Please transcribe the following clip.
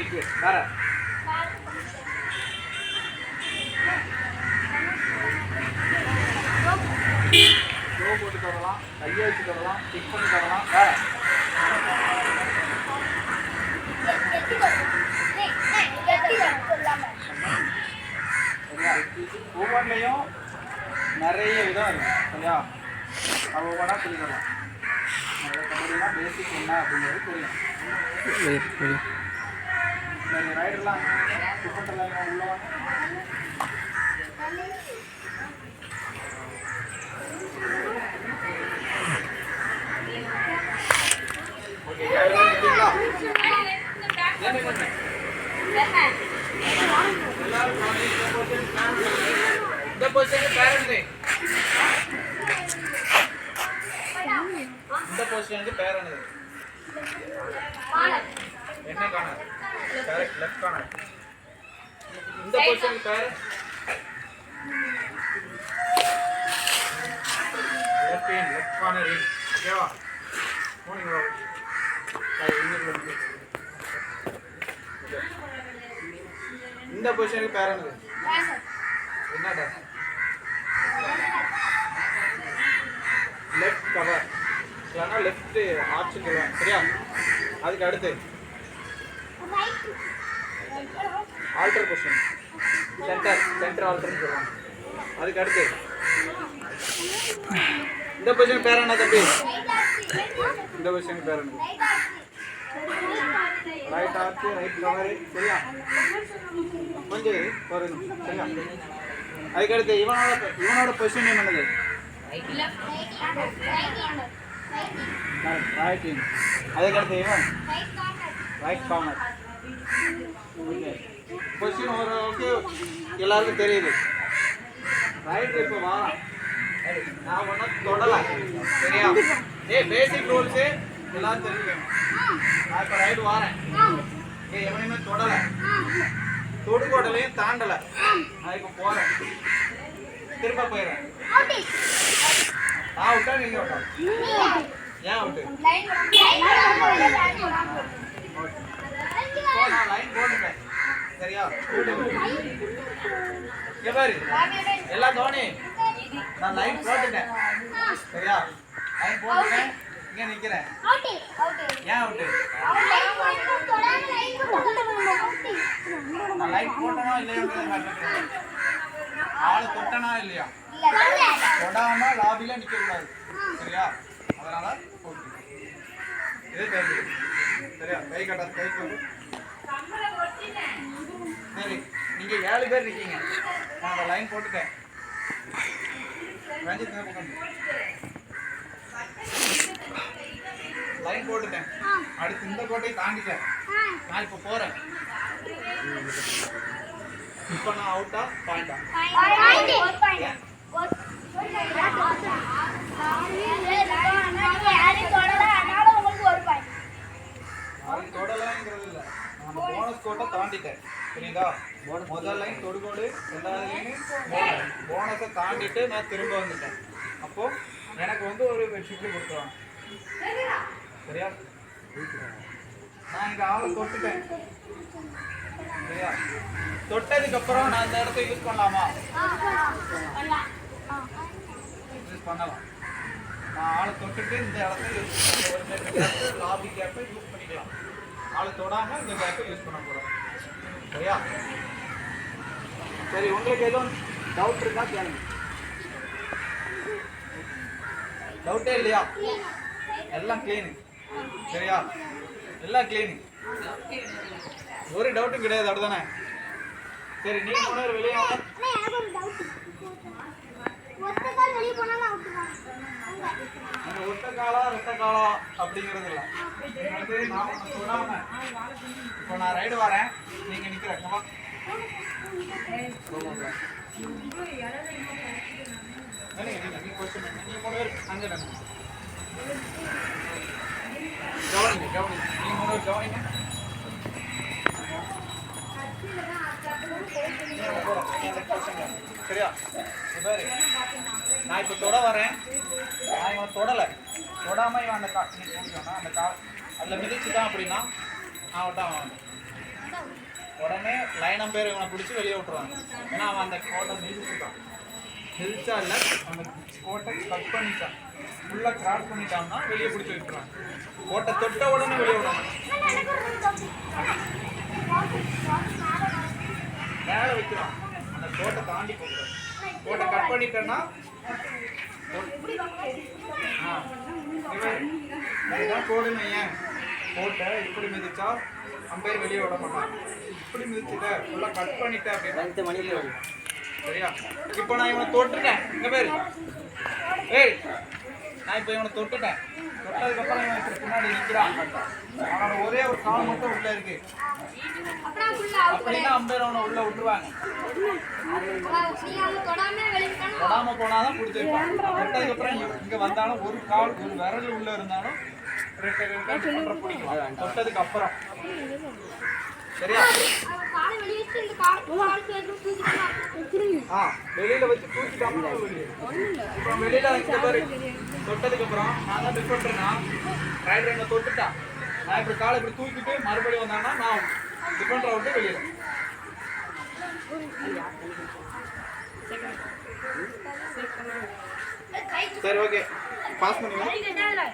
சீக்கு வேற ஸ்லோ போட்டு தரலாம் கையை வச்சு தரலாம் கிக் பண்ணி தொடலாம் வேற ஒவ்வொன்றையும் நிறைய விதம் இருக்கு சரியா அது ஒவ்வொன்றா சொல்லிக்கலாம் கபடினா பேசிக் என்ன அப்படிங்கிறது தெரியும் ரைடர்லாம் டிஃபரெண்ட்லாம் உள்ள. இந்த பொசிஷன் பேரண்ட் இந்த பொசிஷனுக்கு பேர் என்னது என்ன கரெக்ட் லெஃப்ட் கார்னர் இந்த பொசிஷன் பேர் left in left corner in ஓகேவா போனீங்க இந்த பொசிஷனுக்கு பேர் என்னது என்ன டாஸ் லெஃப்ட் கவர் இல்லைன்னா லெஃப்ட் ஆப்ஷன் சரியா? அதுக்கு அடுத்து. ஆல்டர் கொஸ்டின் சென்டர் சென்டர் ஆல்டர்னு சொல்லுவாங்க அதுக்கு அடுத்து. இந்த பொசிஷன் பேர் என்ன தம்பி? இந்த பொசிஷன் பேர் என்ன? ரைட் ஆர்ச் ரைட் கவரி சரியா? கொஞ்சம் இரு, ஒரு சரியா அதுக்கடுத்து இவனோட இவனோட பொசிஷன் என்னது? ரைட் இன் அதுக்கு இவன்? ரைட் கார்னர் கொஸ்டின் ஓகே எல்லாருக்கும் தெரியுது. ரைட் இப்போ வாரம் நான் ஒன்றும் தொடலை சரியா? ஏ பேசிக் ரூல்ஸு எல்லாரும் தெரிஞ்சுக்கணும் நான் இப்போ ரைடு வாரேன். ஏ எவனையுமே தொடலை. தொடுகோடலையும் தாண்டலை. நான் இப்போ போகிறேன் திரும்ப போயிடுறேன். நான் விட்டா நீங்கள் விட்டா? ஏன் விட்டு இப்போ நான் லைன் போட்டுட்டேன் சரியா? இங்க பாரு. எல்லாம் தோனி நான் லைன் போட்டுட்டேன். சரியா? லைன் போட்டுட்டேன். இங்க நிக்கிறேன். ஏன் அவுட்டு நான் லைன் போட்டனா இல்லையா ஆளு தொட்டனா இல்லையா? தொடாம லாபில நிக்க கூடாது சரியா? அதனால போட்டு இது தெரிஞ்சு. சரியா? கை கட்ட கை கொண்டு சரி நீங்க ஏழு பேர் இருக்கீங்க. நான் அந்த லைன் போட்டுட்டேன். ரஞ்சித் இந்த பக்கம் லைன் போட்டுட்டேன். அடுத்து இந்த கோட்டையை தாண்டிட்டேன். நான் இப்போ போறேன். இப்போ நான் அவுட்டா பாயிண்டா தொடலைங்கிறது இல்லை நான் போனஸ் கோட்டை தாண்டிட்டேன் புரியுதா? முதல் லைன் தொடுகோடு ரெண்டாவது லைன் போனஸை தாண்டிட்டு நான் திரும்ப வந்துட்டேன். அப்போ எனக்கு வந்து ஒரு பெட்ஷீட் கொடுத்துருவாங்க. சரியா? நான் இந்த ஆளை தொட்டுட்டேன். சரியா? தொட்டதுக்கப்புறம் நான் இந்த இடத்த யூஸ் பண்ணலாமா? யூஸ் பண்ணலாம். நான் ஆளை தொட்டுட்டு இந்த இடத்த யூஸ் பண்ண லாபி கேப்பை யூஸ் பண்ணிக்கலாம். ஆளை தொடாமல் இந்த கேப்பை யூஸ் பண்ணலாம். சரியா? சரி உங்களுக்கு எதுவும் டவுட் இருக்கா கேளுங்க. டவுட்டே இல்லையா? எல்லாம் கிளீனு சரியா? எல்லாம் கிளீனு ஒரு டவுட்டும் கிடையாது அப்படிதானே சரி நீங்க மூணு வெளியே ஒத்த காலா ரெட்ட காலா அப்படிங்கிறது இல்லை. நான் இப்போ நான் ரைடு வரேன். நீங்க நிக்கிற கமா நீங்க மூணு கவனிங்க கவனிங்க. நீங்க மூணு பேர் கவனிங்க. சரியா? இது நான் இப்போ தொட வரேன். நான் இவன் தொடலை. தொடாமல் இவன் அந்த கா நீ அந்த கா அதில் மிதிச்சுட்டான் அப்படின்னா நான் விட்டான் அவன் உடனே லைனம் பேர் இவனை பிடிச்சி வெளியே விட்டுருவாங்க. ஏன்னா அவன் அந்த கோட்டை மிதிச்சுட்டான். மிதிச்சா இல்லை அந்த கோட்டை கட் பண்ணிட்டான். ஃபுல்லாக கிராஸ் பண்ணிட்டான்னா வெளியே பிடிச்சி விட்டுருவான் கோட்டை தொட்ட உடனே வெளியே விடணும் மேலே வைக்கிறான் அந்த கோட்டை தாண்டி போகிறான் கோட்டை இவன் இதுதான் கோடுன்னு ஏன் கோட்டை இப்படி மிதிச்சா அம்பையர் வெளியே விட மாட்டான் இப்படி மிதிச்சுட்ட ஃபுல்லாக கட் பண்ணிட்டேன் அப்படின்னா. சரியா? இப்போ நான் இவனை தொட்டுட்டேன். இங்க பேரு. ஏய் நான் இப்போ இவனை தொட்டுட்டேன். தொட்டதுக்கப்புறம் இவன் பின்னாடி நிற்கிறான் அவனோட ஒரே ஒரு கால் மட்டும் உள்ள இருக்கு. அப்படின்னா அம்பையர் அவனை உள்ள விட்டுருவாங்க. தொடாம போனாதான் பிடிச்சி வைப்பான் தொட்டதுக்கப்புறம் இங்க- வந்தாலும் ஒரு கால் ஒரு விரல் உள்ள இருந்தாலும் தொட்டதுக்கு அப்புறம் சரியா? ஆ வெளியில வச்சு வெளியே இப்போ வெளியில இந்த பாரு. தொட்டதுக்கு அப்புறம் நான் தான் பிக் பண்றேன்னா ரைடர் என்ன தொட்டுட்டா? நான் இப்படி காலை இப்படி தூக்கிட்டு மறுபடியும் வந்தானா நான் டிஃபெண்டரை விட்டு வெளியில. சரி ஓகே பாஸ் பண்ணுங்க